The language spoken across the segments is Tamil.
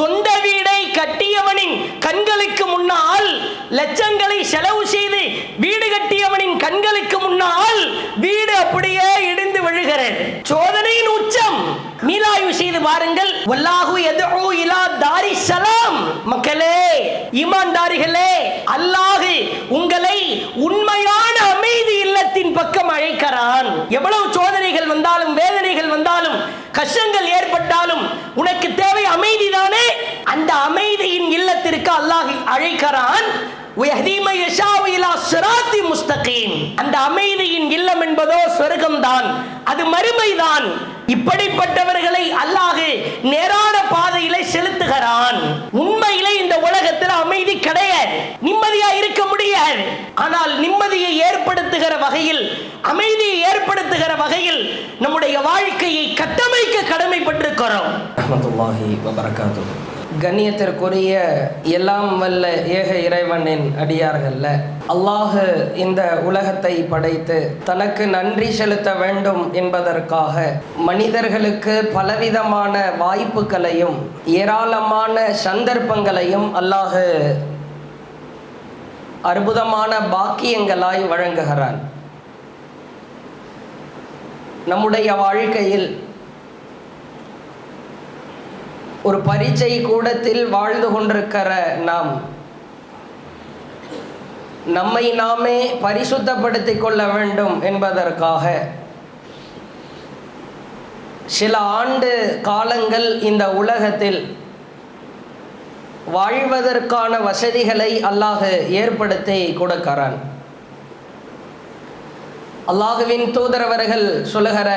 சொந்த வீடை கட்டியவனின் கண்களுக்கு முன்னால் லட்சங்களை செலவு செய்து வீடு கட்டியவனின் கண்களுக்கு முன்னால் வீடு அப்படியே இடிந்து விழுகிறது. சோதனையின் உச்சம். மீளாய்வு செய்து பாருங்கள். வல்லாஹு எதோ இலா தாரி சலாம். மக்களே ஈமான்தாரிகளே அல்லாஹு உங்களை உண்மையான இல்லத்தின் பக்கம் அழைக்கிறான். எவ்வளவு சோதனைகள் வந்தாலும் வேதனைகள் வந்தாலும் கஷ்டங்கள் ஏற்பட்டாலும் உனக்கு தேவை அமைதி அந்த அமைதியின் இல்லத்திற்கு அல்லாஹ் அழைக்கிறான். அந்த அமைதியின் இல்லம் என்பதோ சொர்க்கம்தான். அது மறுமைதான். இப்படிப்பட்டவர்களை அல்லாஹு நேரான பாதையிலே செலுத்துகிறான். உண்மையிலே இந்த உலகத்தில் அமைதி கிடையாது. நிம்மதியா இருக்க முடியாது. ஆனால் நிம்மதியை ஏற்ப ஏற்படுத்துகிற வகையில் அமைதியை ஏற்படுத்துகிற வகையில் நம்முடைய வாழ்க்கையை கட்டமைக்க கடமைப்பட்டிருக்கிறோம். கண்ணியத்திற்குரிய எல்லாம் வல்ல ஏக இறைவனின் அடியார்கள்ல அல்லாஹ் இந்த உலகத்தை படைத்து தனக்கு நன்றி செலுத்த வேண்டும் என்பதற்காக மனிதர்களுக்கு பலவிதமான வாய்ப்புகளையும் ஏராளமான சந்தர்ப்பங்களையும் அல்லாஹ் அற்புதமான பாக்கியங்களாய் வழங்குகிறான். நம்முடைய வாழ்க்கையில் ஒரு பரீட்சை கூடத்தில் வாழ்ந்து கொண்டிருக்கிற நாம் நம்மை நாமே பரிசுத்தப்படுத்திக் கொள்ள வேண்டும் என்பதற்காக சில ஆண்டு காலங்கள் இந்த உலகத்தில் வாழ்வதற்கான வசதிகளை அல்லாஹ் ஏற்படுத்தி கொடுக்கிறான். அல்லாஹுவின் தூதரவர்கள் சொல்லுகிற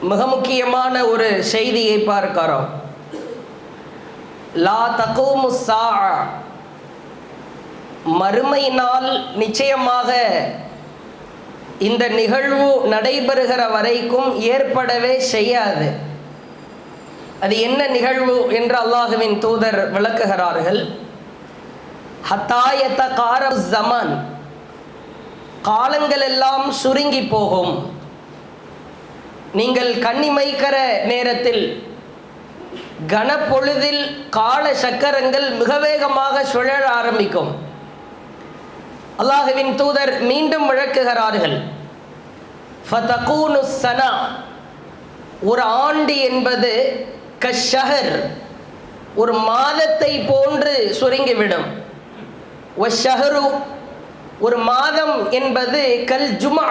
மிக முக்கியமான ஒரு செய்தியை பார்க்கிறோம். லா தகூமு ஸாஅ. மறுமையினால் நிச்சயமாக இந்த நிகழ்வு நடைபெறுகிற வரைக்கும் ஏற்படவே செய்யாது. அது என்ன நிகழ்வு என்று அல்லாஹுவின் தூதர் விளக்குகிறார்கள். ஹத்தாயத்த கார ஜமான். காலங்கள் எல்லாம் சுருங்கி போகும். நீங்கள் கண்ணிமைக்கிற நேரத்தில் கனப்பொழுதில் கால சக்கரங்கள் மிக வேகமாக சுழல ஆரம்பிக்கும். அல்லாஹுவின் தூதர் மீண்டும் விளக்குகிறார்கள். சனா. ஒரு ஆண்டு என்பது கஷஹர் ஒரு மாதத்தை போன்று சுருங்கிவிடும். ஒஷஹரு ஒரு மாதம் என்பது கல் ஜுமா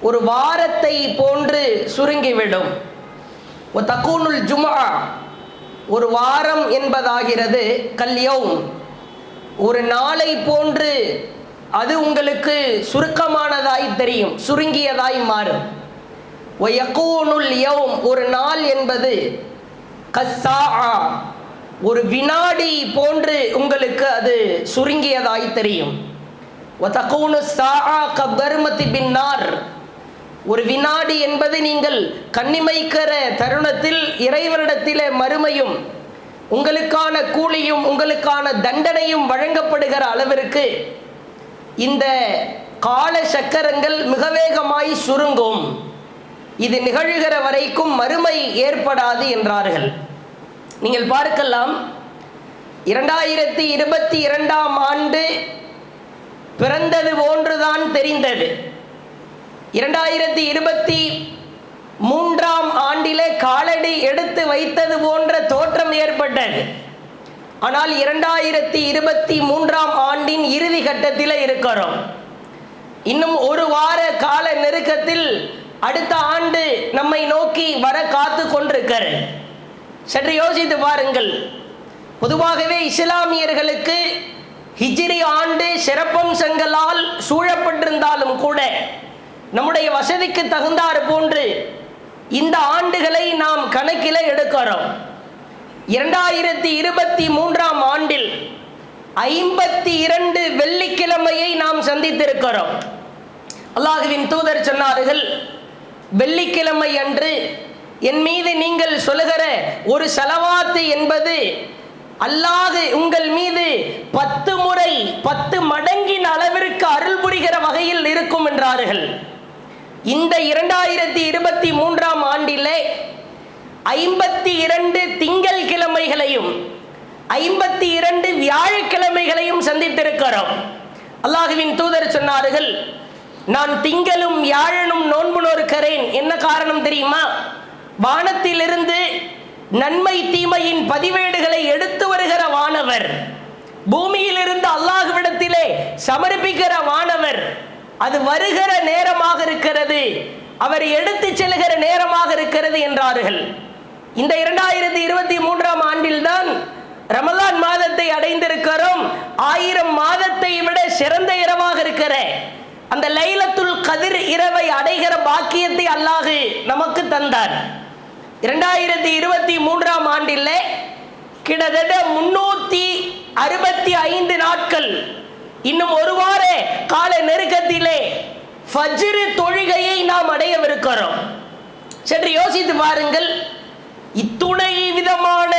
ஒரு வாரத்தை போன்று சுருங்கிவிடும். தக்கூனுல் ஜுமா ஒரு வாரம் என்பதாகிறது கல்யவும் ஒரு நாளை போன்று அது உங்களுக்கு சுருக்கமானதாய் தெரியும் சுருங்கியதாய் மாறும். ஒ யௌம் ஒரு நாள் என்பது கஸ்ஸா ஒரு வினாடி போன்று உங்களுக்கு அது சுருங்கியதாய் தெரியும். ஒ சாஆ கபர்மதி பின்னார் ஒரு வினாடி என்பது நீங்கள் கண்ணிமைக்கிற தருணத்தில் இறைவனிடத்திலே மறுமையும் உங்களுக்கான கூலியும் உங்களுக்கான தண்டனையும் வழங்கப்படுகிற அளவிற்கு இந்த கால சக்கரங்கள் மிக வேகமாய் சுருங்கும். இது நிகழ்கிற வரைக்கும் மறுமை ஏற்படாது என்றார்கள். நீங்கள் பார்க்கலாம். இரண்டாயிரத்தி இருபத்தி இரண்டாம் ஆண்டு பிறந்தது போன்றுதான் தெரிந்தது. இரண்டாயிரத்தி இருபத்தி மூன்றாம் ஆண்டிலே காலடி எடுத்து வைத்தது போன்ற தோற்றம் ஏற்பட்டது. ஆனால் இரண்டாயிரத்தி இருபத்தி மூன்றாம் ஆண்டின் இறுதி கட்டத்தில் இருக்கிறோம். இன்னும் ஒரு வார கால நெருக்கத்தில் அடுத்த ஆண்டு நம்மை நோக்கி வர காத்து கொண்டிருக்கிறது. சற்று யோசித்து பாருங்கள். பொதுவாகவே இஸ்லாமியர்களுக்கு ஹிஜ்ரி ஆண்டு சிறப்பம்சங்களால் சூழப்பட்டிருந்தாலும் கூட நம்முடைய வசதிக்கு தகுந்தாறு போன்று இந்த ஆண்டுகளை நாம் கணக்கில் எடுக்கிறோம். இரண்டாயிரத்தி இருபத்தி மூன்றாம் ஆண்டில் ஐம்பத்தி இரண்டு வெள்ளிக்கிழமையை நாம் சந்தித்திருக்கிறோம். அல்லாஹுவின் தூதர் சொன்னார்கள் வெள்ளிக்கிழமை அன்று என் மீது நீங்கள் சொல்லுகிற ஒரு செலவாத்து என்பது அல்லாது உங்கள் மீது பத்து முறை பத்து மடங்கின் அளவிற்கு அருள் புரிகிற வகையில் இருக்கும் என்றார்கள். இந்த இரண்டாயிரத்தி இருபத்தி மூன்றாம் ஆண்டிலே ஐம்பத்தி இரண்டு ஐம்பத்தி இரண்டு வியாழக்கிழமைகளையும் சந்தித்திருக்கிறோம். அல்லாஹுவின் தூதர் சொன்னார்கள் நான் திங்களும் யாழனும் நோன்பு நோக்கிறேன் என்ன காரணம் தெரியுமா? வானத்திலிருந்து நன்மை தீமையின் பதிவேடுகளை எடுத்து வருகிற வானவர் பூமியிலிருந்து அல்லாஹ்விடத்திலே சமர்ப்பிக்கிற வானவர் அது வருகிற நேரமாக இருக்கிறது. அவர் எடுத்து செல்கிற நேரமாக இருக்கிறது என்றார்கள். இந்த இரண்டாயிரத்தி இருபத்தி மூன்றாம் ஆண்டில்தான் ரமலான் மாதத்தை அடைந்திருக்கிறோம். ஆயிரம் மாதத்தை விட சிறந்த இரவாக இருக்கிற அந்த லைலத்துல் கதிர் இரவை அடைகிற பாக்கியத்தை அல்லாஹு நமக்கு தந்தார். இரண்டாயிரத்தி இருபத்தி மூன்றாம் ஆண்டில் கிட்டத்தட்ட முன்னூத்தி அறுபத்தி ஐந்து நாட்கள் இன்னும் ஒரு வார கால நெருக்கத்திலே ஃபஜ்ரு தொழுகையை நாம் அடையவிருக்கிறோம். சற்று யோசித்து பாருங்கள் இத்துணை விதமான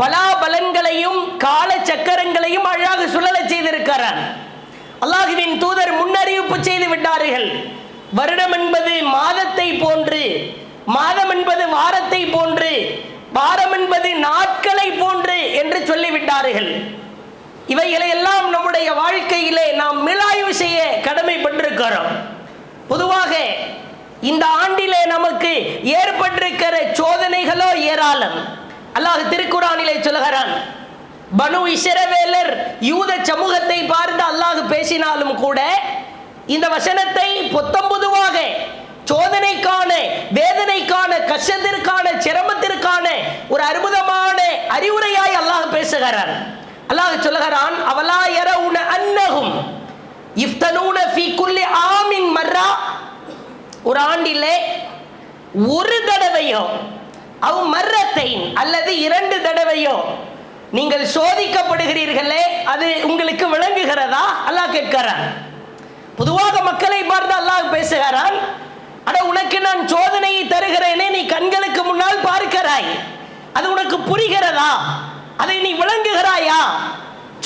பலாபலன்களையும் கால சக்கரங்களையும் அழகாக சுழலச் செய்திருக்கிறார். அல்லாஹுவின் தூதர் முன்னறிவிப்பு செய்து விட்டார்கள். வருடம் என்பது மாதத்தை போன்று மாதம் என்பது வாரத்தை போன்று வாரம் என்பது நாட்களை போன்று என்று சொல்லிவிட்டார்கள். இவைகளை எல்லாம் நம்முடைய வாழ்க்கையிலே நாம் மீளாய்வு செய்ய கடமைப்பட்டிருக்கிறோம். பொதுவாக இந்த ஆண்டிலே நமக்கு ஏற்பட்டிருக்கிற சோதனைகளோ ஏராளம். அல்லாஹ் திருக்குறானிலே சொல்கிறான் பனு இசரவேலர் யூத சமூகத்தை பார்த்து அல்லாஹ் பேசினாலும் கூட இந்த வசனத்தை பொத்தம்பொதுவாக சோதனைக்கான வேதனைக்கான கஷ்டத்திற்கான சிரமத்திற்கான ஒரு அற்புதமான அறிவுரையாய் அல்லாஹ் பேசுகிறார். அல்லாஹ் சொல்லுகிறான் அவலா எற உன அன்னகும் இஃப்தனூன ஃபி குல்லி ஆமின் மர்ரா. ஒரு ஆண்டிலே ஒரு தடவையோ அவ் மர்ரத்தை அல்லது இரண்டு தடவையோ நீங்கள் சோதிக்கப்படுகிறீர்களே அது உங்களுக்கு விளங்குகிறதா? அல்லாஹ் கேட்கிறான் பொதுவாக மக்களை பார்த்து அல்லாஹ் பேசுகிறான் அட உனக்கு நான் சோதனையை தருகிறேனே நீ கண்களுக்கு முன்னால் பார்க்கிறாய். அது உனக்கு புரிகிறதா? அதை நீ விளங்குகிறாயா?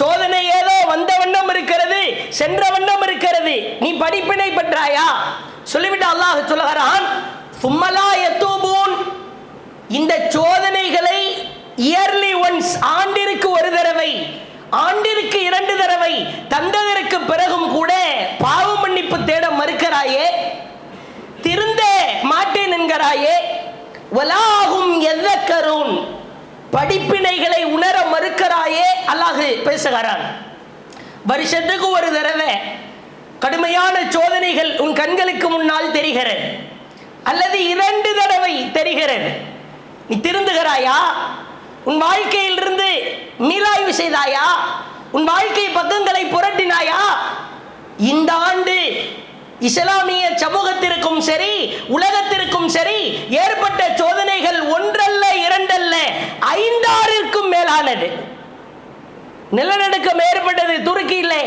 சோதனை ஏதோ வந்த வண்ணம் இருக்கிறது சென்ற வண்ணம் இருக்கிறது நீ படிப்பினை பெற்றாயா? சொல்லிவிட்டு அல்லாஹ் சொல்லுகிறான் சும்மலா எத்தூபூன் இந்த சோதனைகளை இயர்லி ஒன்ஸ் ஆண்டிற்கு ஒரு தடவை ஆண்டிற்கு இரண்டு தடவை தந்ததற்கு பிறகும் கூட பாவ மன்னிப்பு தேட மறுக்கிறாயே திருந்த மாட்டேன் என்கிறாயே வலாகும் எதக்கரும் படிப்பினைகளை உணர மறுக்கிறாயே அல்லாஹு பேசுகிறான். வருஷத்துக்கு ஒரு தடவை கடுமையான சோதனைகள் உன் கண்களுக்கு முன்னால் தெரிகிறது. அல்லது இரண்டு தடவை தெரிகிறது. நீ திருந்துகிறாயா? உன் வாழ்க்கையிலிருந்து மீளாய்வு செய்தாயா? உன் வாழ்க்கை பக்கங்களை புரட்டினாயா? இந்த ஆண்டு இஸ்லாமிய சமூகத்திற்கும் சரி உலகத்திற்கும் சரி ஏற்பட்ட சோதனைகள் ஒன்றல்ல இரண்டல்ல ஐந்தாறிற்கும் மேலானது. நிலநடுக்கம் ஏற்பட்டது துருக்கியிலே.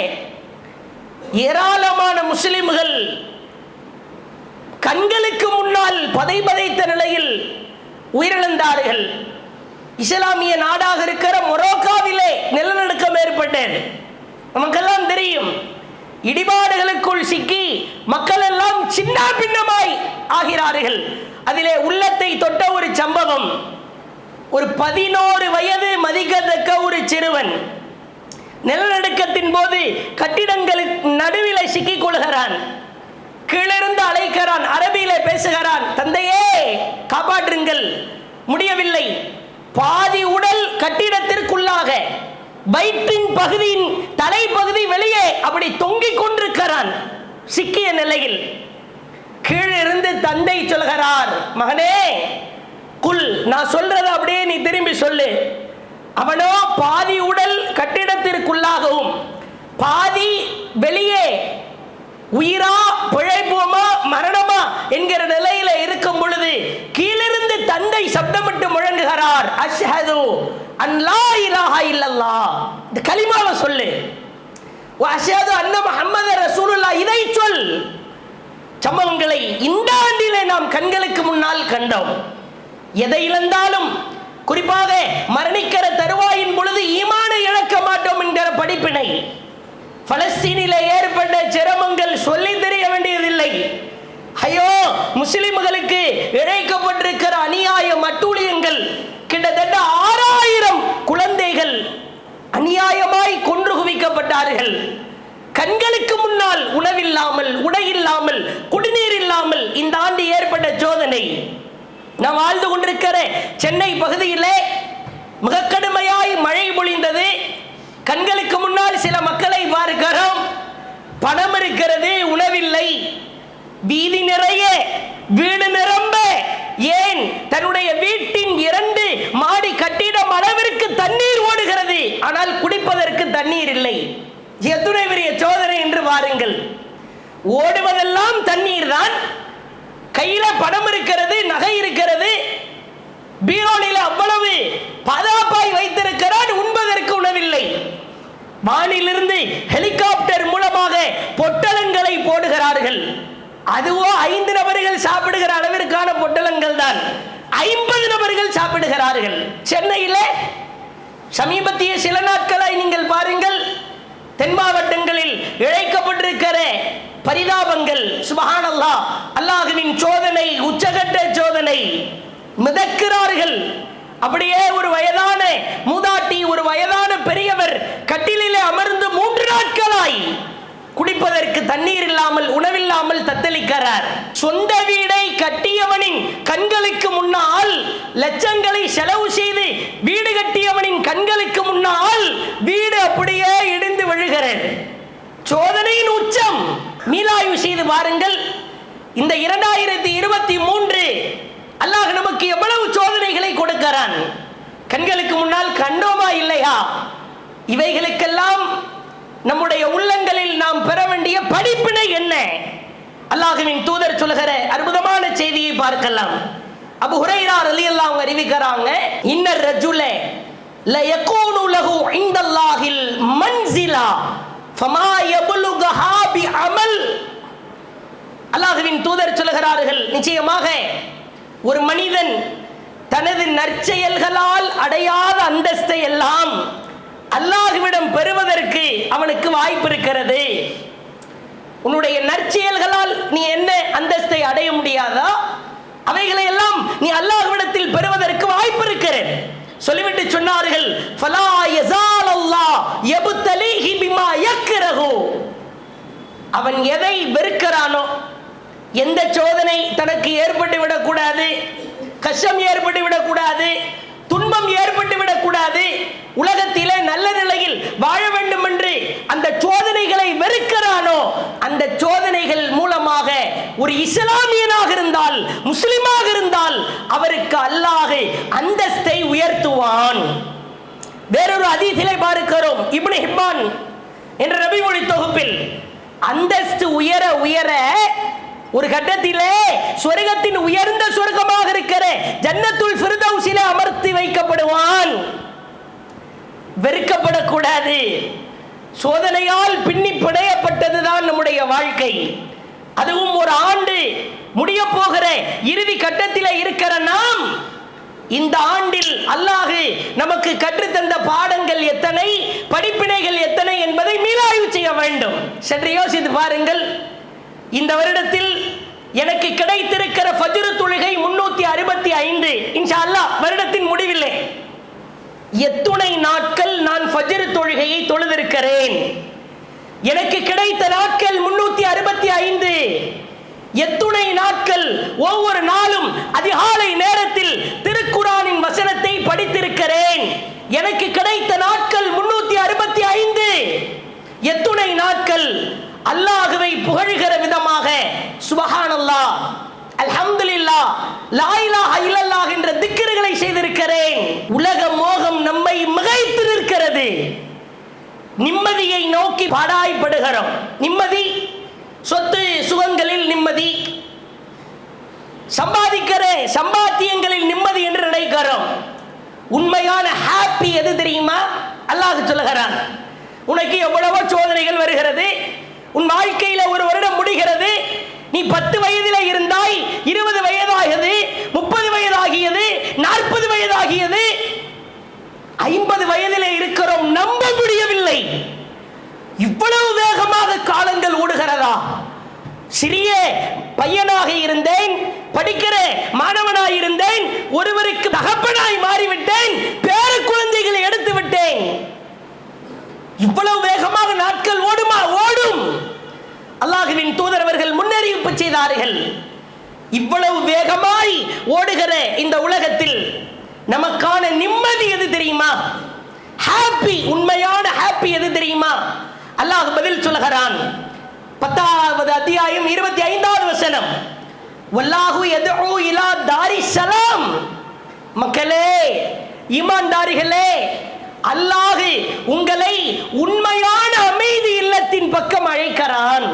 ஏராளமான முஸ்லிம்கள் கண்களுக்கு முன்னால் பதை பதைத்த நிலையில் உயிரிழந்தார்கள். இஸ்லாமிய நாடாக இருக்கிற மொரோக்காவிலே நிலநடுக்கம் ஏற்பட்டது. நமக்கெல்லாம் தெரியும். இடிபாடுகளுக்குள் சிக்கி மக்கள் எல்லாம் சின்ன பின்னமாய் ஆகிறார்கள். அதிலே உள்ளத்தை தொட்ட ஒரு சம்பவம். ஒரு பதினோரு வயது மதிக்கத்தக்க ஒரு சிறுவன் நிலநடுக்கத்தின் போது கட்டிடங்களுக்கு நடுவில் சிக்கிக் கொள்கிறான். கீழிருந்து அழைக்கிறான். அரபியில பேசுகிறான். தந்தையே காப்பாற்றுங்கள். முடியவில்லை. பாதி உடல் கட்டிடத்திற்குள்ளாக வயிற்றின் பகுதியின் தலைப்பகுதி வெளியே அப்படி தொங்கிக் கொண்டிருக்கிறான். சிக்கிய நிலையில் கீழிருந்து தந்தை சொல்கிறார் மகனே குல் நான் சொல்றத அப்படியே நீ திரும்பி சொல்லு. அவனோ பாதி உடல் கட்டிடத்திற்குள்ளாகவும் பாதி வெளியே உயிரா பிழைப்போமா மரணமா என்கிற நிலையில இருக்கும் பொழுது கீழிருந்து தந்தை சப்தமிட்டு முழங்குகிறார் அஷ்ஹது அன்லா இலாஹா இல்லல்லா இந்த கலிமாவை சொல்லு. அஷ்ஹது அன்ன முஹம்மது ரசூலுல்லா இதை சொல். சம்பவங்களை இந்த ஆண்டிலே நாம் கண்களுக்கு முன்னால் கண்டோம். எதை இழந்தாலும் குறிப்பாக மரணிக்கிற தருவாயின் பொழுது ஈமானை இழக்க மாட்டோம் என்கிற படிப்பினை. பலஸ்தீனில ஏற்பட்ட சிரமங்கள் சொல்லி தெரிய வேண்டியதில்லை. ஐயோ முஸ்லிம்களுக்கு இழைக்கப்பட்டிருக்கிற அநியாய அட்டூழியங்கள் கிட்டத்தட்ட ஆறாயிரம் குழந்தைகள் அநியாயமாய் கொன்று குவிக்கப்பட்டார்கள். கண்களுக்கு முன்னால் உணவில்லாமல் உடை இல்லாமல் குடிநீர் இல்லாமல் இந்த ஆண்டு ஏற்பட்ட சோதனை. நாம் வாழ்ந்து கொண்டிருக்கிற சென்னை பகுதியிலே மிக கடுமையாய் மழை பொழிந்தது. கண்களுக்கு முன்னால் சில மக்களை பார்க்கிறோம். பணம் இருக்கிறது உணவில்லை. வீதி நிறைய வீடு நிரம்ப. ஏன்? தன்னுடைய வீட்டின் இரண்டு மாடி கட்டிடம் அளவிற்கு தண்ணீர் ஓடுகிறது. ஆனால் குடிப்பதற்கு தண்ணீர் இல்லை. எத்துணை பெரிய சோதனை என்று வாருங்கள். ஓடுவதெல்லாம் தண்ணீர் தான் கையில பணம் இருக்கிறது நகை இருக்கிறது. பீரோலில் அவ்வளவு பாதுகாப்பாய் வைத்திருக்கிறான் உண்பதற்கு உணவில்லை. வானிலிருந்து ஹெலிகாப்டர் மூலமாக பொட்டலங்களை போடுகிறார்கள். அதுவோ ஐந்து நபர்கள் சாப்பிடுகிற அளவிற்கான பொட்டலங்கள் தான். ஐம்பது நபர்கள் சாப்பிடுகிறார்கள். சென்னையில் சமீபத்திய சில நாட்களாய் நீங்கள் பாருங்கள் தென் மாவட்டங்களில் இழைக்கப்பட்டிருக்கிற பரிதாபங்கள் சுபஹானல்லா அல்லாஹுவின் சோதனை உச்சகட்ட சோதனை மிதக்கிறார்கள். அப்படியே ஒரு வயதான மூதாட்டி ஒரு வயதான பெரியவர் கட்டிலே அமர்ந்து மூன்று நாட்களாய் குடிப்பதற்கு தண்ணீர் இல்லாமல் உணவில்லாமல் தத்தளிக்கிறார். சொந்த வீடை கட்டியவனின் கண்களுக்கு முன்னால் லட்சங்களை செலவு செய்து வீடு கட்டியவனின் கண்களுக்கு முன்னால் வீடு அப்படியே இடிந்து விழுகிறது. சோதனையின் உச்சம். மீளாய்வு செய்து பாருங்கள். இந்த இரண்டாயிரத்தி இருபத்தி மூன்று அல்லாஹ் நமக்கு எவ்வளவு சோதனைகளை கொடுக்கிறான்? கண்களுக்கு முன்னால் கண்டோமா இல்லையா? இவைகளுக்கெல்லாம் நம்முடைய உள்ளங்களில் நாம் பெற வேண்டிய படிப்பினை என்ன? அல்லாஹுவின் தூதர் சொல்கிற அற்புதமான செய்தியை பார்க்கலாம். அபு ஹுரைரா அலி அவங்க அறிவிக்கிறாங்க இன்னர் ரஜுலே ல யகூனு லஹு இந்தல்லாஹில் மன்சிலா ஃபமா யபுலுகஹா பி அமல் அல்லாஹுவின் தூதர் சொல்கிறார்கள் நிச்சயமாக ஒரு மனிதன் தனது நற்செயல்களால் அடையாத அந்தஸ்தை எல்லாம் அல்லாஹுவிடம் பெறுவதற்கு அவனுக்கு வாய்ப்பு இருக்கிறது. உன்னுடைய நற்செயல்களால் நீ என்ன அந்தஸ்தை அடைய முடியாதா? அவைகளை எல்லாம் நீ அல்லாஹ்விடத்தில் பெறுவதற்கு வாய்ப்பு இருக்கிறது. சொல்லிவிட்டு சொன்னார்கள் ஃபலா யஸால் அல்லாஹ் யப்தலிஹி பிமா யக்ரஹு. அவன் எதை வெறுக்கிறானோ எந்த சோதனை தனக்கு ஏற்பட்டு விடக்கூடாது கஷ்டம் ஏற்பட்டு விடக்கூடாது துன்பம் ஏற்பட்டு விடக்கூடாது உலகத்திலே நல்ல நிலையில் வாழ வேண்டும் என்று அந்த சோதனைகளை வெறுக்கிறானோ அந்த சோதனைகள் மூலமாக ஒரு இஸ்லாமியனாக இருந்தால் முஸ்லிமாக இருந்தால் அவருக்கு அல்லாஹ் அந்தஸ்தை உயர்த்துவான். வேறொரு அதீதிலை பார்க்கிறோம் இப்னு ஹிப்பான் என்ற நபிமொழி தொகுப்பில் அந்தஸ்து உயர உயர ஒரு கட்டத்திலே சொர்க்கத்தின் உயர்ந்த சொர்க்கமாக இருக்கிற ஜன்னத்துல் ஃபிர்தௌஸிலே அமர்த்தி வைக்கப்படுவான். வெறுக்கப்படக்கூடாது. சோதனையால் பின்னி பிணையப்பட்டதுதான் நம்முடைய வாழ்க்கை. அதுவும் ஒரு ஆண்டு முடிய போகிற இறுதி கட்டத்தில் இருக்கிற நாம் இந்த ஆண்டில் அல்லாஹு நமக்கு கற்றுத்தந்த பாடங்கள் எத்தனை படிப்பினைகள் எத்தனை என்பதை மீளாய்வு செய்ய வேண்டும். சற்று யோசித்து பாருங்கள். இந்த வருடத்தில் எனக்கு கிடைத்திருக்கிற ஃபஜ்ரு தொழுகை முன்னூத்தி அறுபத்தி ஐந்து. இன்ஷா அல்லாஹ் வருடத்தின் முடிவில்லை எத்துணை நாட்கள் நான் ஃபஜ்ர் தொழுகையை தொழுதிருக்கிறேன். எனக்கு கிடைத்த நாட்கள் முன்னூத்தி அறுபத்தி ஐந்து. எத்துணை நாட்கள் ஒவ்வொரு நாளும் அதிகாலை நேரத்தில் திருக்குறானின் வசனத்தை படித்திருக்கிறேன். எனக்கு கிடைத்த நாட்கள் முன்னூத்தி அறுபத்தி ஐந்து. எத்துணை நாட்கள் அல்லாஹுவை புகழ்கிற விதமாக சுபஹானல்லா அல்ஹம்துலில்லா லாயிலா ஹைலல்லா என்ற திக்கிறுகளை செய்திருக்கிறேன். உலக மோகம் நம்மை மிகைத்து நிற்கிறது. நிம்மதியை நோக்கி பாடாய்படுகிறோம் நிம்மதி சொத்து சுகங்களில் நிம்மதி. சம்பாதிக்கிற சம்பாத்தியங்களில் நிம்மதி என்று நினைக்கிறோம். உண்மையான ஹாப்பி எது தெரியுமா? அல்லாஹ் சொல்லுகிறான். உனக்கு எவ்வளவோ சோதனைகள் வருகிறது. உன் வாழ்க்கையில ஒரு வருடம் முடிகிறது. நீ பத்து வயதில் இருந்தாய் இருபது வயதாகியது முப்பது வயதாகியது நாற்பது வயதாகியது. ஐம்பது வயதில் இருக்கிறோம் நம்ப முடியவில்லை. இவ்வளவு வேகமாக காலங்கள் ஓடுகிறதா? சிறிய பையனாக இருந்தேன் படிக்கிற மாணவனாய் இருந்தேன் ஒருவருக்கு தகப்பனாய் மாறிவிட்டேன் பேர குழந்தைகளை எடுத்து விட்டேன் இவ்வளவு வேகமாக நாட்கள் ஓடுமா? ஓடும். அல்லாஹுவின் தூதரவர்கள் முன்னறிவிப்பு செய்தார்கள். இவ்வளவு வேகமாய் ஓடுகிற இந்த உலகத்தில் நமக்கான நிம்மதி எது தெரியுமா? ஹாப்பி உண்மையான ஹாப்பி எது தெரியுமா? அல்லாஹ் பதில் சொல்லுகிறான். பத்தாவது அத்தியாயம் இருபத்தி ஐந்தாவது வசனம். வல்லாஹு எதோ இலா தாரி சலாம். மக்களே ஈமான்தாரிகளே அல்லாஹு உங்களை உண்மையான அமைதி இல்லத்தின் பக்கம் அழைக்கிறான்.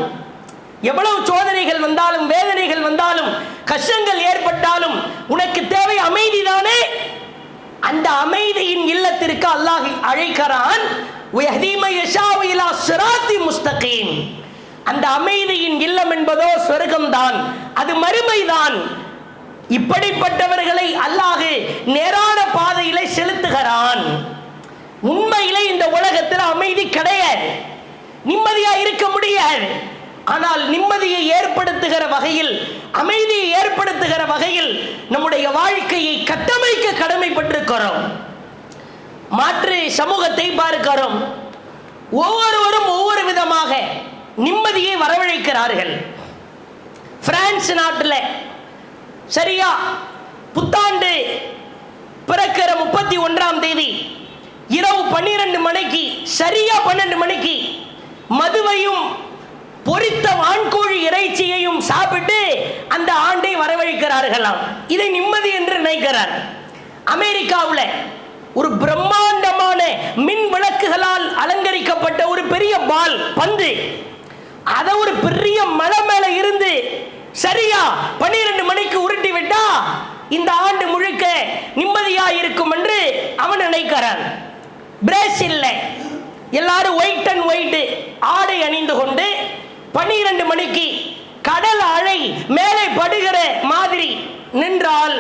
எவ்வளவு சோதனைகள் வந்தாலும் வேதனைகள் வந்தாலும் கஷ்டங்கள் ஏற்பட்டாலும் உனக்கு தேவை அமைதி தானே அந்த அமைதியின் இல்லத்திற்கு அல்லாஹ் அழைக்கிறான். அந்த அமைதியின் இல்லம் என்பதோ சொர்க்கம்தான் அது மறுமைதான். இப்படிப்பட்டவர்களை அல்லாஹு நேரான பாதையிலே செலுத்துகிறான். உண்மையிலே இந்த உலகத்தில் அமைதி கிடையாது. நிம்மதியாக இருக்க முடியாது. ஆனால் நிம்மதியை ஏற்படுத்துகிற வகையில் அமைதியை ஏற்படுத்துகிற வகையில் நம்முடைய வாழ்க்கையை கட்டமைக்க கடமைப்பட்டிருக்கிறோம். மாற்று சமூகத்தை பார்க்கிறோம். ஒவ்வொருவரும் ஒவ்வொரு விதமாக நிம்மதியை வரவழைக்கிறார்கள். பிரான்ஸ் நாட்டில் சரியா புத்தாண்டு பிறக்கிற முப்பத்தி ஒன்றாம் தேதி இரவு பன்னிரண்டு மணிக்கு சரியா பன்னெண்டு மணிக்கு மதுவையும் பொரித்த வான்கோழி இறைச்சியையும் சாப்பிட்டு அந்த ஆண்டை வரவழைக்கிறார்களாம். இதை நிம்மதி என்று நினைக்கிறார். அமெரிக்காவில் ஒரு பிரம்மாண்டமான மின் விளக்குகளால் அலங்கரிக்கப்பட்ட ஒரு பெரிய பால் பந்து. அதை ஒரு பெரிய மலை மேல இருந்து சரியா பன்னிரண்டு மணிக்கு உருட்டி விட்டா இந்த ஆண்டு முழுக்க நிம்மதியா இருக்கும் என்று அவன் நினைக்கிறான். பிரேசில்ல எல்லாரும் ஒயிட் அண்ட் ஒயிட் ஆடை அணிந்து கொண்டு பன்னிரண்டு மணிக்கு கடல் அலை மேலே படுகிற மாதிரி நின்றால்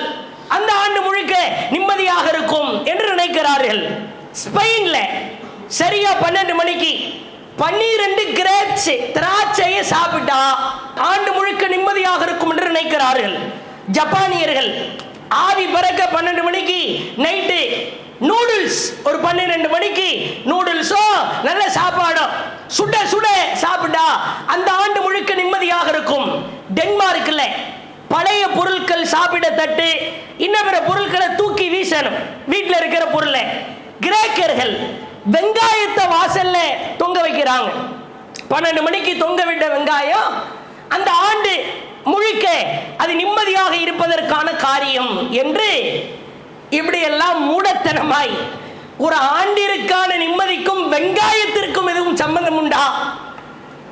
அந்த ஆண்டு முழுக்க நிம்மதியாக இருக்கும் என்று நினைக்கிறார்கள். ஸ்பெயின்ல சரியா பன்னெண்டு மணிக்கு பன்னிரண்டு கிரேப்ஸ் திராட்சையை சாப்பிட்டா ஆண்டு முழுக்க நிம்மதியாக இருக்கும் என்று நினைக்கிறார்கள். ஜப்பானியர்கள் ஆவி பறக்க பன்னெண்டு மணிக்கு நைட்டு நூடுல்ஸ் ஒரு பன்னிரெண்டு மணிக்கு நூடுல்ஸோ நல்ல சாப்பாடும் சுட சுட சாப்பிட்டா அந்த ஆண்டு முழுக்க நிம்மதியாக இருக்கும். டென்மார்க்ல பழைய பொருட்கள் சாப்பிட தட்டு இன்னும் பிற பொருட்களை தூக்கி வீசணும். வீட்டில் இருக்கிற பொருளை கிரேக்கர்கள் வெங்காயத்தை வாசல்ல தொங்க வைக்கிறாங்க. பன்னெண்டு மணிக்கு தொங்க விட்ட வெங்காயம் அந்த ஆண்டு முழுக்க அது நிம்மதியாக இருப்பதற்கான காரியம் என்று இப்படியெல்லாம் மூடத்தனமாய் ஒரு ஆண்டிற்கான நிம்மதிக்கும் வெங்காயத்திற்கும் எதுவும் சம்பந்தம் உண்டா?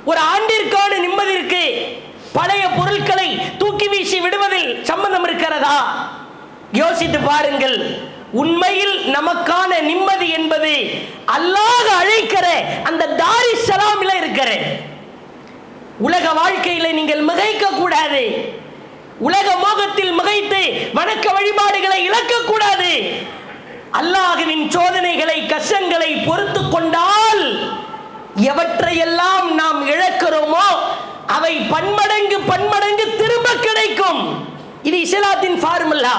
ஒரு ஆண்டிற்கான நிம்மதிக்கு பழைய பொருட்களை தூக்கி வீசி விடுவதில் சம்பந்தம் இருக்கிறதா? யோசித்து பாருங்கள். உண்மையில் நமக்கான நிம்மதி என்பது அல்லாஹ் அழைக்கிற அந்த தாரி சலாமில் இருக்கிற உலக வாழ்க்கையில நீங்கள் மிகைக்க கூடாது உலக மோகத்தில் மிகைத்து வணக்க வழிபாடுகளை இழக்கக்கூடாது. அல்லாஹுவின் சோதனைகளை கஷ்டங்களை பொறுத்து கொண்டால் எவற்றையெல்லாம் நாம் இழக்கிறோமோ அவை பன்மடங்கு பன்மடங்கு திரும்ப கிடைக்கும். இது இஸ்லாத்தின் ஃபார்முலா.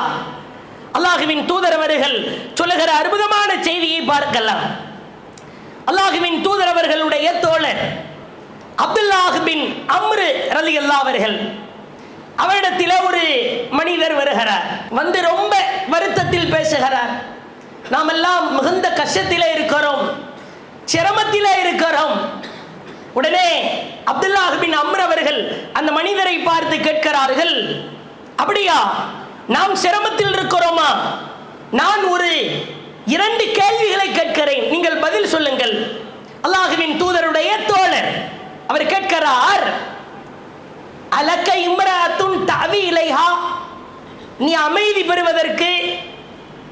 அல்லாஹுவின் தூதரவர்கள் சொல்லுகிற அற்புதமான செய்தியை பார்க்கலாம். அல்லாஹுவின் தூதரவர்களுடைய தோழர் அப்துல்லாஹ் பின் அம்ரு ரலி அவர்கள் அவரிடத்தில் ஒரு மனிதர் வருகிறார். வந்து ரொம்ப வருத்தத்தில் பேசுகிறார். நாம் எல்லாம் மிகுந்த கஷ்டத்தில் இருக்கிறோம். சிரமத்தில் இருக்கிறோம். உடனே அப்துல்லாஹ் பின் அம்ர் அவர்கள் அந்த மனிதரை பார்த்து கேட்கிறார்கள் அப்படியா? நாம் சிரமத்தில் இருக்கிறோமா? நான் ஒரு இரண்டு கேள்விகளை கேட்கிறேன். நீங்கள் பதில் சொல்லுங்கள். அல்லாஹுவின் தூதருடைய தோழர் அவர் கேட்கிறார் அலக்க இம்ராத்துன் தவி இலைஹா நீ அமைதி பெறுவதற்கு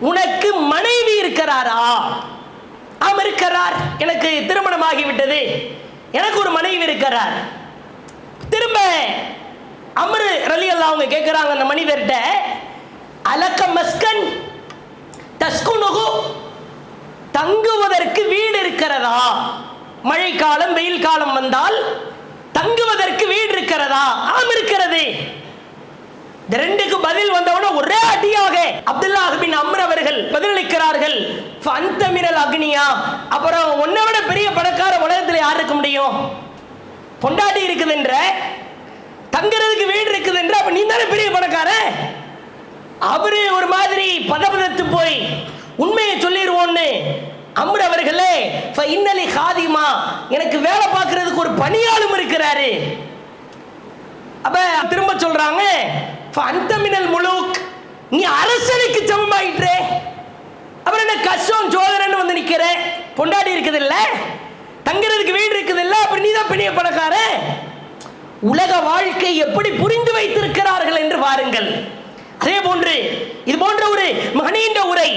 உனக்கு மனைவி இருக்கிறாரா? ஆம் இருக்கிறார். எனக்கு திருமணமாகிவிட்டது. எனக்கு ஒரு மனைவி இருக்கிறார். திரும்ப அமரு ரலி அல்லா அவங்க கேட்குறாங்க அந்த மனிதர்கிட்ட அலக்க மஸ்கன் தஸ்குனுகு தங்குவதற்கு வீடு இருக்கிறதா? மழைக்காலம் வெயில் காலம் வந்தால் தங்குவதற்கு வீடு இருக்கிறதா? ஆம் இருக்கிறது. ரெண்டுக்கு பதில் வந்தவன ஒரே அடியாக அப்துல்லா பின் அம்ர் அவர்கள் பதிலளிக்கிறார்கள். ஃபந்தமிரல் அக்னியா. அப்புறம் உன்னை விட பெரிய பணக்கார உலகத்தில் யார் இருக்க முடியும்? பொண்டாட்டி இருக்குதுன்ற? தங்குறதுக்கு வீடு இருக்குதுன்ற? அப்ப நீ தானே பெரிய பணக்கார? அவரு ஒரு மாதிரி பதபதத்து போய் உண்மையை சொல்லிடுவோன்னு அம்ரு அவர்களே "ஃப இன்னலி காதிமா எனக்கு வேலை பார்க்கறதுக்கு ஒரு பணியாளும் இருக்கிறாரு. அப்ப திரும்ப சொல்றாங்க "ஃப முழுக் நீ அரசனுக்கு சமமாயிட்டே அப்புறம் என்ன கஷ்டம் சோதரன்னு வந்து நிக்கிற. பொண்டாடி இருக்குது இல்ல தங்குறதுக்கு வீடு இருக்குது இல்ல அப்புறம் நீ தான் பெரிய பணக்கார. உலக வாழ்க்கை எப்படி புரிந்து வைத்திருக்கிறார்கள் என்று பாருங்கள் அதே போன்று இது போன்ற ஒரு மகனீண்ட உரை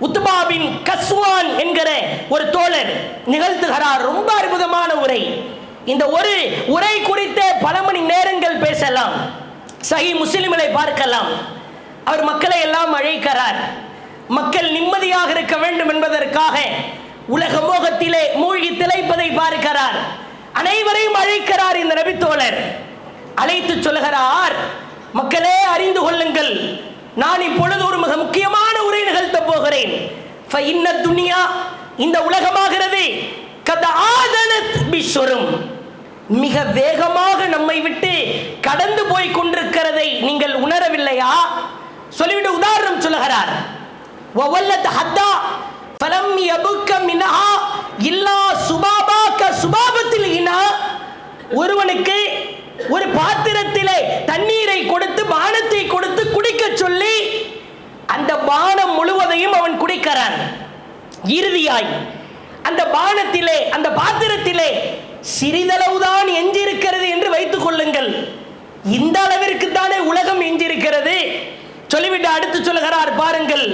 உத்பாபின் கஸ்வான் என்கிற ஒரு தோழர் நிகழ்த்துகிறார். ரொம்ப அற்புதமான உரை. இந்த ஒரு உரை குறித்த பல மணி நேரங்கள் பேசலாம். சகி முஸ்லிம்களை பார்க்கலாம். அவர் மக்களை எல்லாம் அழைக்கிறார். மக்கள் நிம்மதியாக இருக்க வேண்டும் என்பதற்காக உலக மோகத்திலே மூழ்கி திளைப்பதை பார்க்கிறார். அனைவரையும் அழைக்கிறார் இந்த நபித்தோழர். அழைத்து சொல்கிறார் மக்களே அறிந்து கொள்ளுங்கள். நான் இப்பொழுது ஒரு மிக முக்கியமான உரை நிகழ்த்த போகிறேன். துனியா இந்த உலகமாகிறது. மிக வேகமாக நம்மை விட்டு கடந்து போய் கொண்டிருக்கிறதை நீங்கள் உணரவில்லையா? சொல்லிவிட்டு உதாரணம் சொல்லுகிறார். பலம் எபுக்க மினஹா இல்லா சுபாபாக்க சுபாபத்தில் ஒருவனுக்கு ஒரு பாத்திரத்திலே தண்ணீரை கொடுத்து பானத்தை கொடுத்து குடிக்க சொல்லி அந்த பானம் முழுவதையும் அவன் குடிக்கிறான். இறுதியாய் அந்த பானத்திலே அந்த பாத்திரத்திலே சிறிதளவுதான் எஞ்சிருக்கிறது என்று வைத்துக் கொள்ளுங்கள். இந்த அளவிற்கு தானே உலகம் எஞ்சிருக்கிறது சொல்லிவிட்டு அடுத்து சொல்கிறார் பாருங்கள்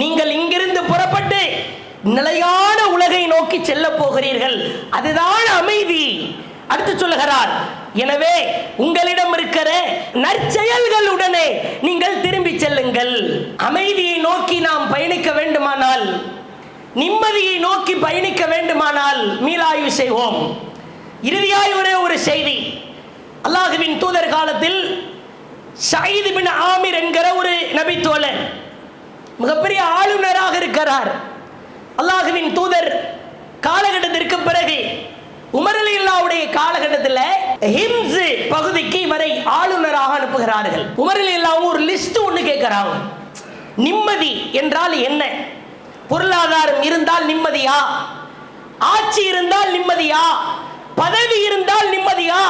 நீங்கள் இங்கிருந்து புறப்பட்டு நிலையான உலகை நோக்கி செல்ல போகிறீர்கள். அதுதான் அமைதி. அடுத்து சொல்லுகிறார் எனவே உங்களிடம் இருக்கிற நற்செயல்களுடனே நீங்கள் திரும்பி செல்லுங்கள். அமைதியை நோக்கி நாம் பயணிக்க வேண்டுமானால் நிம்மதியை நோக்கி பயணிக்க வேண்டுமானால் மீளாய்வு செய்வோம். இறுதியாய் ஒரே ஒரு செய்தி. அல்லாஹுவின் தூதர் காலத்தில் ஷஹீத் பின் ஆமீர் என்கிற ஒரு நபித்தோழர் மிகப்பெரிய ஆளுநராக இருக்கிறார். அல்லாஹுவின் தூதர் காலகட்டத்திற்கு பிறகு உமர் காலகட்டத்தில் ஹிம்ஸ் பகுதிக்கு இவரை ஆளுநராக அனுப்புகிறார்கள். உமர் ஒரு லிஸ்ட் ஒன்று கேட்கிறாங்க. நிம்மதி என்றால் என்ன? பொருளாதாரம் இருந்தால் நிம்மதியா? ஆட்சி இருந்தால் நிம்மதியா? பதவி இருந்தால் நிம்மதியா?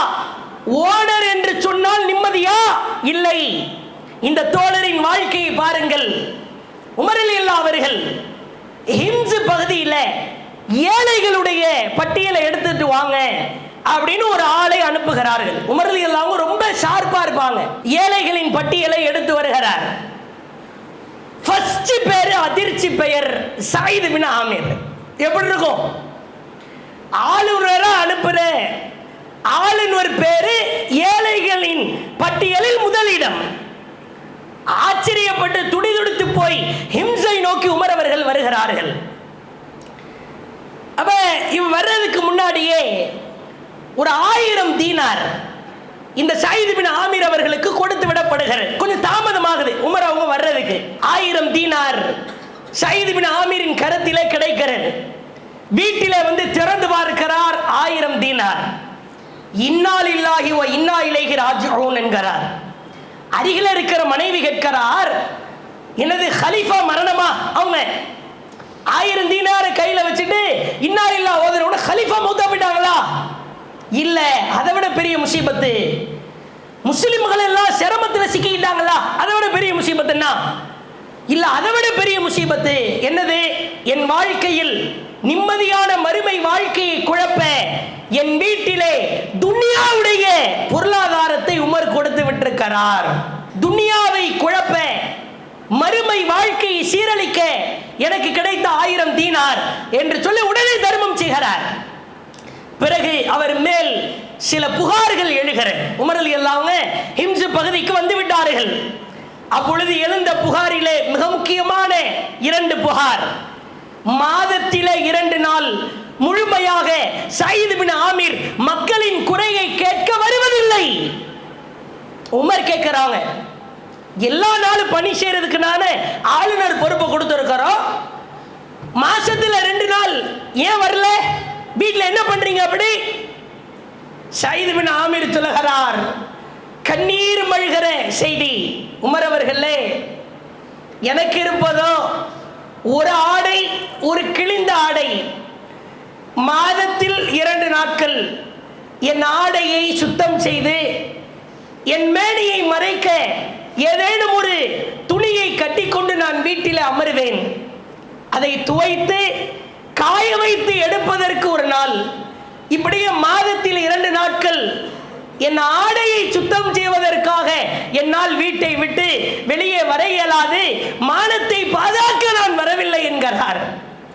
ஓனர் என்று சொன்னால் நிம்மதியா? இல்லை. இந்த தோழரின் வாழ்க்கையை பாருங்கள். உமரில் அவர்கள் ஹிம்ஸ் பகுதியில் ஏழைகளுடைய பட்டியலை எடுத்துட்டு வாங்க அப்படின்னு ஒரு ஆளை அனுப்புகிறார்கள். உமர்லி இல்லாம ரொம்ப ஷார்ப்பா இருப்பாங்க. ஏழைகளின் பட்டியலை எடுத்து வருகிறார். ஃபர்ஸ்ட் பேர் அதிர்ச்சி பெயர் சாயிது பின் ஆமீர். எப்படி இருக்கும்? ஆளுநரா அனுப்புற ஆளுநர் பேரு ஏழைகளின் பட்டியலில் முதலிடம். ஆச்சரியப்பட்டு துடிதுடித்து போய் ஹிம்சை நோக்கி உமர் அவர்கள் வருகிறார்கள். அப்ப இவன் வர்றதுக்கு முன்னாடியே ஒரு ஆயிரம் தீனார் இந்த சாயிது பின் ஆமீர் அவர்களுக்கு கொடுத்து விடப்படுகிறது. கொஞ்சம் தாமதமாகுது. உமர் அவங்க வர்றதுக்கு. ஆயிரம் தீனார் சயிது பின் ஆமீரின் கரத்திலே கிடைக்கிறது. வீட்டிலே வந்து திறந்து பார்க்கிறார் ஆயிரம் தீனார். இன்னால் இல்லாகி ஓ இன்னா இலைகி ராஜோன் என்கிறார். அருகில் இருக்கிற மனைவி கேட்கிறார் எனது ஹலீஃபா மரணமா? அவங்க ஆயிரம் தீனார கையில வச்சுட்டு இன்னார் இல்லா ஓதுறவன ஹலிஃபா மூத்தா போயிட்டாங்களா? இல்ல அதை விட பெரிய முசீபத்து. முஸ்லிம்கள் எல்லாம் சிரமத்தில் சிக்கிக்கிட்டாங்களா? அதை விட பெரிய முசீபத்து என்ன? இல்ல அதை விட பெரிய முசீபத்து என்னது? என் வாழ்க்கையில் நிம்மதியான மறுமை வாழ்க்கையை குழப்ப என் வீட்டிலே துனியாவுடைய பொருளாதாரத்தை உமர் கொடுத்து விட்டிருக்கிறார். துனியாவை குழப்ப மறுமை வாழ்க்கையை சீரழிக்க எனக்கு கிடைத்த ஆயிரம் தீனார் என்று சொல்லி உடனே தர்மம் செய்கிறார். பிறகு அவர் மேல் சில புகார்கள் எழுகிற உமரல் எல்லாம் ஹிம்சு பகுதிக்கு வந்து விட்டார்கள். அப்பொழுது எழுந்த புகாரிலே மிக முக்கியமான இரண்டு புகார். மாதத்திலே இரண்டு நாள் முழுமையாக சயீது பின் ஆமீர் மக்களின் குறையை கேட்க வருவதில்லை. உமர் கேட்கிறாங்க எல்லா நாளும் பணி செய்யறதுக்கு நானே ஆளுநர் பொறுப்பை கொடுத்துருக்கிறோம். மாசத்துல ரெண்டு நாள் ஏன் வரல? வீட்டில் என்ன பண்றீங்க அப்படி? சைது பின் ஆமீர் சொல்லுகிறார் கண்ணீர் மழ்கிற செய்தி. உமர் அவர்களே எனக்கு இருப்பதோ ஒரு ஆடை ஒரு கிழிந்த ஆடை. மாதத்தில் இரண்டு நாட்கள் என் ஆடையை சுத்தம் செய்து என் மேடையை மறைக்க ஏதேனும் ஒரு துணியை கட்டிக்கொண்டு நான் வீட்டில் அமருவேன். அதை துவைத்து காய வைத்து எடுப்பதற்கு ஒரு நாள். இப்படியே மாதத்தில் இரண்டு நாட்கள் என் ஆடையை சுத்தம் செய்வதற்காக என்னால் வீட்டை விட்டு வெளியே வர இயலாது. மானத்தை பாதுகாக்க நான் வரவில்லை என்கிறார்.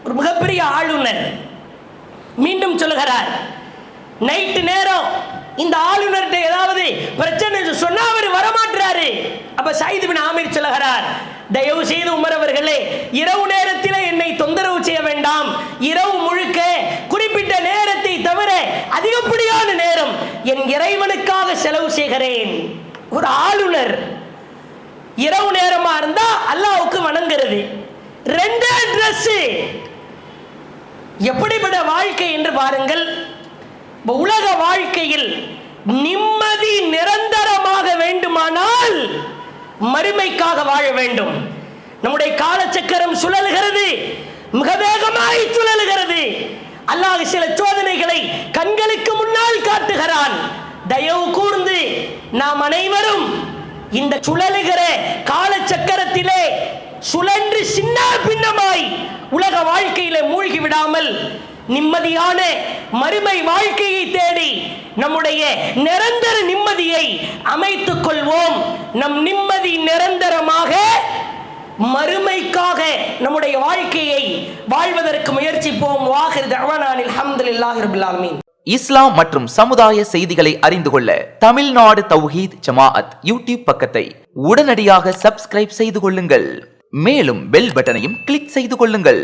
ஒரு மிகப்பெரிய ஆளுநர். மீண்டும் சொல்லுகிறார். நைட்டு நேரம் இந்த ஆளுநர்கிட்ட ஏதாவது பிரச்சனை சொன்னா அவர் வரமாட்டாரு அப்ப சைது பின் ஆமீர் சொல்லுகிறார் தயவு செய்து உமர் அவர்களே இரவு நேரத்தில் என்னை தொந்தரவு செய்ய வேண்டாம். இரவு முழுக்க குறிப்பிட்ட நேரத்தை தவிர அதிகப்படியான நேரம் என் இறைவனுக்காக செலவு செய்கிறேன். ஒரு ஆளுநர் இரவு நேரமா இருந்தா அல்லாவுக்கு வணங்குறது. ரெண்டே ட்ரெஸ் எப்படிப்பட்ட வாழ்க்கை என்று பாருங்கள் உலக வாழ்க்கையில் நிம்மதி நிரந்தரமாக வேண்டுமானால் மறுமைக்காக வாழ வேண்டும். நம்முடைய காலச்சக்கரம் சுழலுகிறது. மிக வேகமாய் சுழலுகிறது. அல்லாஹ் சில சோதனைகளை கண்களுக்கு முன்னால் காட்டுகிறான். தயவு கூர்ந்து நாம் அனைவரும் இந்த சுழலுகிற காலச்சக்கரத்திலே சுழன்று சின்ன பின்னமாய் உலக வாழ்க்கையில மூழ்கி விடாமல் நிம்மதியான மறுமை வாழ்க்கையை தேடி நம்முடைய நிரந்தர நிம்மதியை அமைத்துக் கொள்வோம். நம் நிம்மதி நிரந்தரமாக மறுமைக்காக நம்முடைய வாழ்க்கையை வாழ்வதற்கு முயற்சிப்போம். வாஹிர் தவானானில் அல்ஹம்துலில்லாஹி ரபில் ஆலமீன். இஸ்லாம் மற்றும் சமுதாய செய்திகளை அறிந்து கொள்ள தமிழ்நாடு தௌஹீத் ஜமாஅத் யூடியூப் பக்கத்தை உடனடியாக சப்ஸ்கிரைப் செய்து கொள்ளுங்கள். மேலும் பெல் பட்டனையும் கிளிக் செய்து கொள்ளுங்கள்.